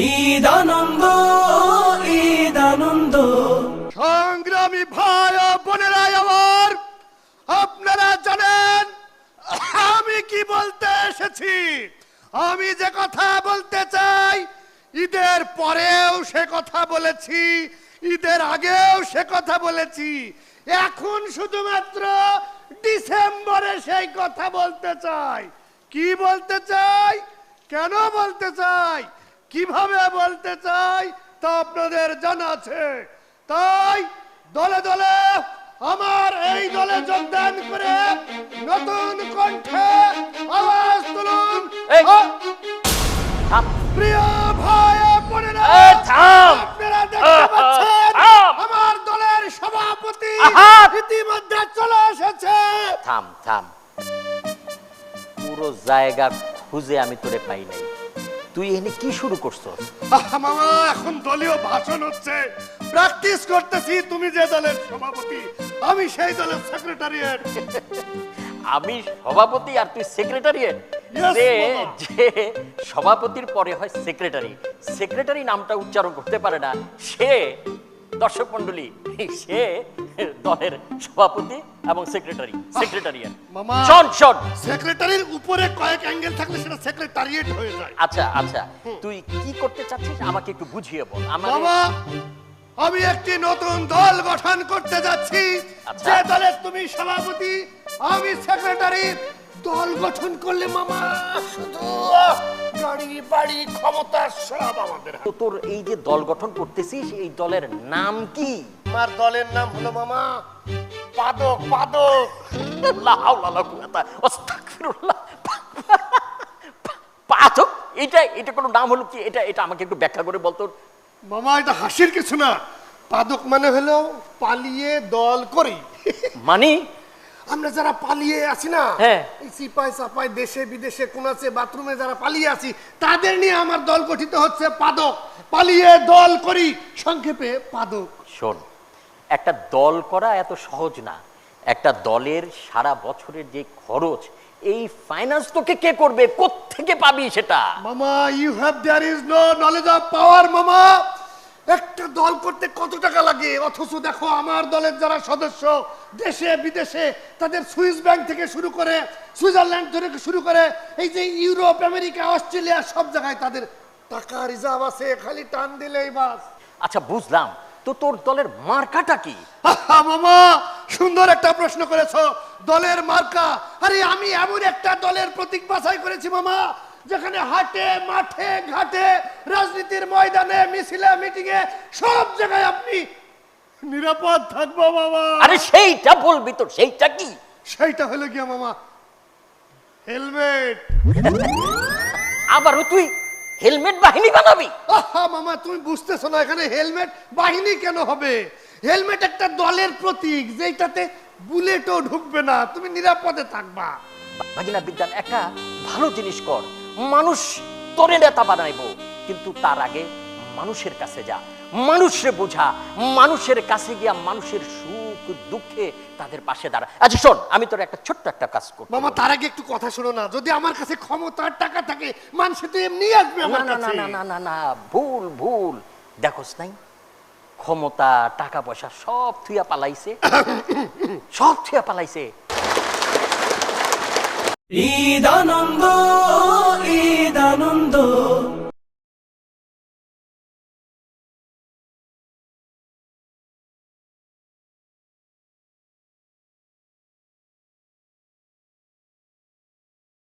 ঈদ আনন্দ ঈদ আনন্দ সংগ্রামী ভাই বোনেরা, আমার আপনারা জানেন, আমি কি বলতে এসেছি? আমি যে কথা বলতে চাই, ঈদের পরেও সে কথা বলেছি, ঈদের আগেও সে কথা বলেছি। এখন শুধুমাত্র ডিসেম্বরে সেই কথা বলতে চাই। কি বলতে চাই? কেন বলতে চাই? কীভাবে বলতে চাই তা আপনাদের জানা আছে তাই দলে দলে আমার এই দলে যোগদান করে নতুন কণ্ঠে আওয়াজ তুলুন। প্রিয় ভাই বোনেরা! আপনারা দেখতে পাচ্ছেন! আমার দলের সভাপতি! ইতিমধ্যে চলে এসেছে থাম থাম পুরো জায়গা খুঁজে আমি তোরে পাই নাই তুই এনে কি শুরু করছ মামা এখন দলীয় ভাষণ হচ্ছে। প্র্যাকটিস করতেছি তুমি যে দলের সভাপতি আমি সেই দলের সেক্রেটারিয়েট আমি সভাপতি আর তুই সেক্রেটারিয়েট যে সভাপতির পরে হয় সেক্রেটারি সেক্রেটারি নামটা উচ্চারণ করতে পারে না। সে দর্শক মন্ডলী সে দলের সভাপতি এবং সেক্রেটারি সেক্রেটারিয়েট মামা। শোন শোন। সেক্রেটারির উপরে কয়েক অ্যাঙ্গেল থাকলে সেটা সেক্রেটারিয়েট হয়ে যায়। আচ্ছা আচ্ছা তুই কি করতে চাচ্ছিস? আমাকে একটু বুঝিয়ে বল। আমার বাবা আমি একটি নতুন দল গঠন করতে যাচ্ছি। আচ্ছা। যে দলের তুমি সভাপতি আমি সেক্রেটারি দল গঠন করলে মামা বাড়ি ক্ষমতা সব আমাদের তো তোর এই যে দল গঠন করতেছিস এই দলের নাম কি? আমার দলের নাম হলো মামা পাদক পাদক। লা হাওলা লা কুওয়াতা আস্তাগফিরুল্লাহ। পাথক এটা এটা কোনো নাম হলো কি? এটা এটা আমাকে একটু ব্যাখ্যা করে বলতো মামা এটা হাসির কিছু না। পাদক মানে হলো পালিয়ে দল করি। মানে? আমরা যারা পালিয়ে আছি না হ্যাঁ। এই সিপাই সাপাই দেশে বিদেশে কোন আছে বাথরুমে যারা পালিয়ে আছি তাদের নিয়ে আমার দল গঠিত হচ্ছে পাদক। পালিয়ে দল করি সংক্ষেপে পাদক। শোন একটা দল করা এত সহজ না। একটা দলের সারা বছরের যে খরচ এই ফাইন্যান্স তোকে কে করবে? থেকে পাবি সেটা? মামা you have there is no knowledge of power মামা। একটা দল করতে কত টাকা লাগে? অথচ দেখো আমার দলের যারা সদস্য দেশে বিদেশে তাদের সুইস ব্যাংক থেকে শুরু করে সুইজারল্যান্ড থেকে শুরু করে এই যে ইউরোপ আমেরিকা অস্ট্রেলিয়া সব জায়গায় তাদের টাকা রিজার্ভ আছে খালি টান দিলেই বাস। আচ্ছা বুঝলাম। তো তোর দলের মার্কাটা কি? মামা সুন্দর একটা প্রশ্ন করেছ। দলের মার্কা? আরে আমি এমন একটা দলের প্রতীক বাছাই করেছি মামা। যেখানে হাটে মাঠে ঘাটে রাজনীতির ময়দানে মিছিলে মিটিং এ সব জায়গায় আপনি নিরাপদ থাকব মামা আরে সেইটা বলবি তো সেইটা কি? সেইটা হলো গিয়া মামা হেলমেট। আবারও তুই হেলমেট বাহিনী বানাবি? আহা মামা তুমি বুঝতেছো না এখানে হেলমেট বাহিনী কেন হবে? হেলমেট একটা দলের প্রতীক যেটাতে বুলেটও ঢুকবে না। তুমি নিরাপদে থাকবা। ভাগিনা বিজ্ঞান একটা ভালো জিনিস কর। মানুষ তোরে নেতা বানাইবো কিন্তু তার আগে মানুষের কাছে যা। মানুষরে বোঝা মানুষের কাছে গিয়া মানুষের সুখ দুঃখে তাদের পাশে দাঁড়া। আচ্ছা শোন আমি তোর একটা ছোট্ট একটা কাজ করব মামা তার আগে একটু কথা শোনো না। যদি আমার কাছে ক্ষমতার টাকা থাকে মানুষ তো এমনি আসবে না আমার না না কাছে। না না না না ভুল ভুল। দেখোস নাই ক্ষমতা টাকা পয়সা সব থুইয়া পালাইছে। সব থুইয়া পালাইছে। ঈদ আনন্দ